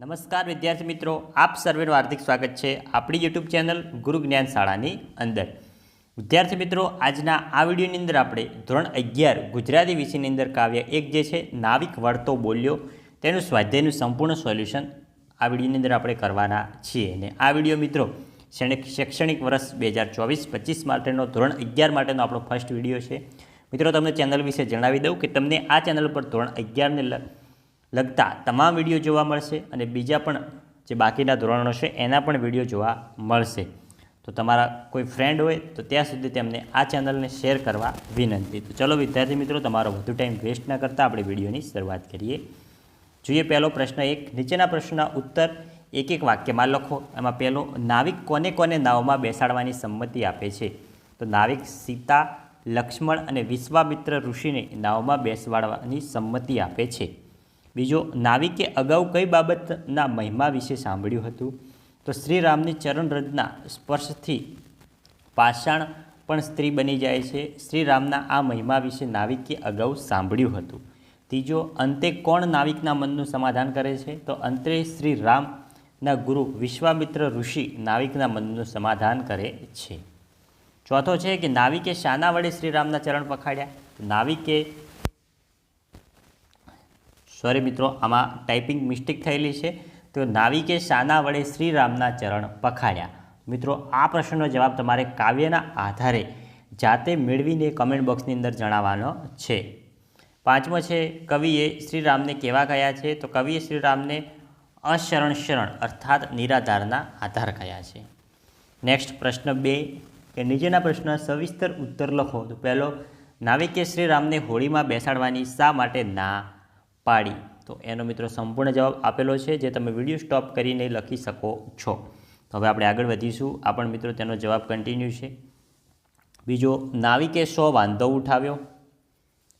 નમસ્કાર વિદ્યાર્થી મિત્રો, આપ સર્વેનું હાર્દિક સ્વાગત છે આપણી યુટ્યુબ ચેનલ ગુરુ જ્ઞાન શાળાની અંદર. વિદ્યાર્થી મિત્રો, આજના આ વિડીયોની અંદર આપણે ધોરણ અગિયાર ગુજરાતી વિષયની અંદર કાવ્ય એક જે છે, નાવિક વળતો બોલ્યો. તેનું સ્વાધ્યાયનું સંપૂર્ણ સોલ્યુશન આ વિડીયોની અંદર આપણે કરવાના છીએ. અને આ વીડિયો મિત્રો, શૈક્ષણિક વર્ષ બે હજાર ચોવીસ પચીસ માટેનો, ધોરણ અગિયાર માટેનો આપણો ફર્સ્ટ વીડિયો છે. મિત્રો, તમને ચેનલ વિશે જણાવી દઉં કે તમને આ ચેનલ પર ધોરણ અગિયારને લગતા તમામ વીડિયો જોવા મળશે અને બીજા પણ જે બાકીના ધોરણો છે, એના પણ વીડિયો જોવા મળશે. તો તમારા કોઈ ફ્રેન્ડ હોય, તો ત્યાં સુધી તેમને આ ચેનલને શેર કરવા વિનંતી. તો ચલો વિદ્યાર્થી મિત્રો, તમારો વધુ ટાઈમ વેસ્ટ ન કરતાં આપણે વિડીયોની શરૂઆત કરીએ. જોઈએ પહેલો પ્રશ્ન એક, નીચેના પ્રશ્નના ઉત્તર એક એક વાક્યમાં લખો. એમાં પહેલો, નાવિક કોને કોને નાવમાં બેસાડવાની સંમતિ આપે છે? તો નાવિક સીતા, લક્ષ્મણ અને વિશ્વામિત્ર ઋષિને નાવમાં બેસવાડવાની સંમતિ આપે છે. બીજો, નાવિકે અગાઉ કઈ બાબતના મહિમા વિશે સાંભળ્યું હતું? તો શ્રી રામની ચરણરજના સ્પર્શથી પાષાણ પણ સ્ત્રી બની જાય છે. શ્રી રામના આ મહિમા વિશે નાવિકે અગાઉ સાંભળ્યું હતું. ત્રીજો, અંતે કોણ નાવિકના મનનું સમાધાન કરે છે? તો અંતે શ્રી રામના ગુરુ વિશ્વામિત્ર ઋષિ નાવિકના મનનું સમાધાન કરે છે. ચોથો છે કે નાવિકે શાના વડે શ્રીરામના ચરણ પખાડ્યા? નાવિકે સોરી મિત્રો, આમાં ટાઈપિંગ મિસ્ટેક થયેલી છે. તો નાવિકે શાના વડે શ્રીરામના ચરણ પખાડ્યા. મિત્રો, આ પ્રશ્નનો જવાબ તમારે કાવ્યના આધારે જાતે મેળવીને કમેન્ટ બોક્સની અંદર જણાવવાનો છે. પાંચમો છે, કવિએ શ્રીરામને કેવા કયા છે? તો કવિએ શ્રીરામને અશરણ શરણ અર્થાત નિરાધારના આધાર કયા છે. નેક્સ્ટ પ્રશ્ન બે, કે નીચેના પ્રશ્ન સવિસ્તર ઉત્તર લખો. તો પહેલો, નાવિકે શ્રીરામને હોળીમાં બેસાડવાની શા માટે ના પાડી. તો એનો મિત્રો સંપૂર્ણ જવાબ આપેલો છે, જે તમે વીડિયો સ્ટોપ કરીને લખી શકો છો. તો હવે આપણે આગળ વધીશું. આ મિત્રો તેનો જવાબ કન્ટિન્યુ છે. બીજો નાવિકે સો વાંધો ઉઠાવ્યો.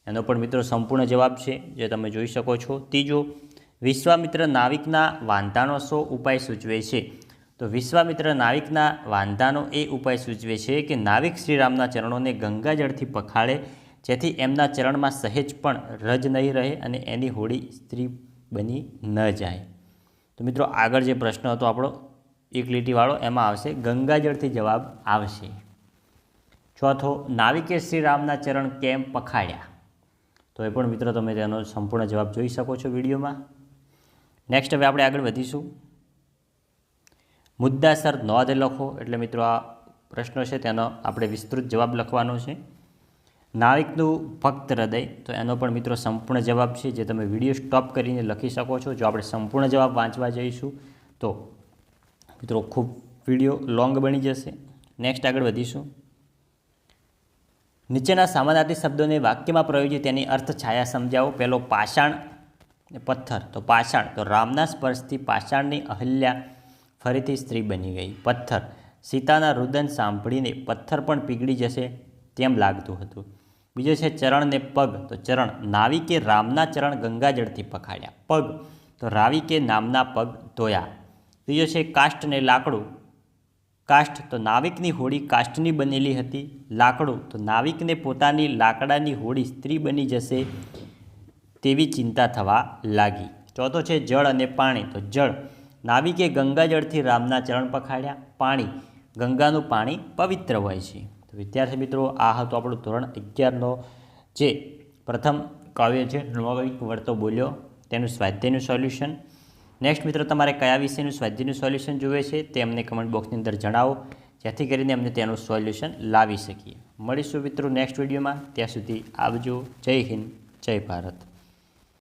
એનો પણ મિત્રો સંપૂર્ણ જવાબ છે, જે તમે જોઈ શકો છો. ત્રીજો, વિશ્વામિત્ર નાવિકના વાંધાનો સો ઉપાય સૂચવે છે. તો વિશ્વામિત્ર નાવિકના વાંધાનો એ ઉપાય સૂચવે છે કે નાવિક શ્રીરામના ચરણોને ગંગાજળથી પખાડે જેથી એમના ચરણમાં સહેજ પણ રજ નહીં રહે અને એની હોળી સ્ત્રી બની ન જાય. તો મિત્રો, આગળ જે પ્રશ્ન હતો આપણો, એક લીટીવાળો, એમાં આવશે, ગંગાજળથી જવાબ આવશે. ચોથો, નાવિકે શ્રીરામના ચરણ કેમ પખાડ્યા તો એ પણ મિત્રો, તમે તેનો સંપૂર્ણ જવાબ જોઈ શકો છો વિડીયોમાં. નેક્સ્ટ હવે આપણે આગળ વધીશું. મુદ્દાસર નોંધ લખો. એટલે મિત્રો, આ પ્રશ્નો છે, તેનો આપણે વિસ્તૃત જવાબ લખવાનો છે. નાવિકનું ભક્ત હૃદય, તો એનો પણ મિત્રો સંપૂર્ણ જવાબ છે, જે તમે વીડિયો સ્ટોપ કરીને લખી શકો છો. જો આપણે સંપૂર્ણ જવાબ વાંચવા જઈશું, તો મિત્રો ખૂબ વીડિયો લોંગ બની જશે. નેક્સ્ટ આગળ વધીશું. નીચેના સામાનાર્થી શબ્દોને વાક્યમાં પ્રયોજી તેની અર્થ છાયા સમજાવો. પહેલો પાષાણ પથ્થર, તો પાષાણ, તો રામના સ્પર્શથી પાષાણની અહલ્યા ફરીથી સ્ત્રી બની ગઈ. પથ્થર, સીતાના રુદન સાંભળીને પથ્થર પણ પીગળી જશે તેમ લાગતું હતું. બીજો છે ચરણને પગ. તો ચરણ નાવિકે રામના ચરણ ગંગાજળથી પખાડ્યા પગ. તો રાવિકે નામના પગ ધોયા. ત્રીજો છે કાષ્ટને લાકડું. કાષ્ટ. તો નાવિકની હોડી કાષ્ટની બનેલી હતી. લાકડું. તો નાવિકને પોતાની લાકડાની હોડી સ્ત્રી બની જશે તેવી ચિંતા થવા લાગી. ચોથો છે જળ અને પાણી. તો જળ. નાવિકે ગંગાજળથી રામના ચરણ પખાડ્યા પાણી. ગંગાનું પાણી પવિત્ર હોય છે. તો વિદ્યાર્થી મિત્રો, આ હતો આપણું ધોરણ અગિયારનો જે પ્રથમ કાવ્ય છે નવાવિક વર્તો બોલ્યો. તેનું સ્વાધ્યાયનું સોલ્યુશન. નેક્સ્ટ મિત્રો, તમારે કયા વિષયનું સ્વાધ્યાયનું સોલ્યુશન જોઈએ છે તે અમને કમેન્ટ બોક્સની અંદર જણાવો. જેથી કરીને અમને તેનું સોલ્યુશન લાવી શકીએ. મળીશું મિત્રો નેક્સ્ટ વિડીયોમાં. ત્યાં સુધી આવજો. જય હિન્દ. જય ભારત.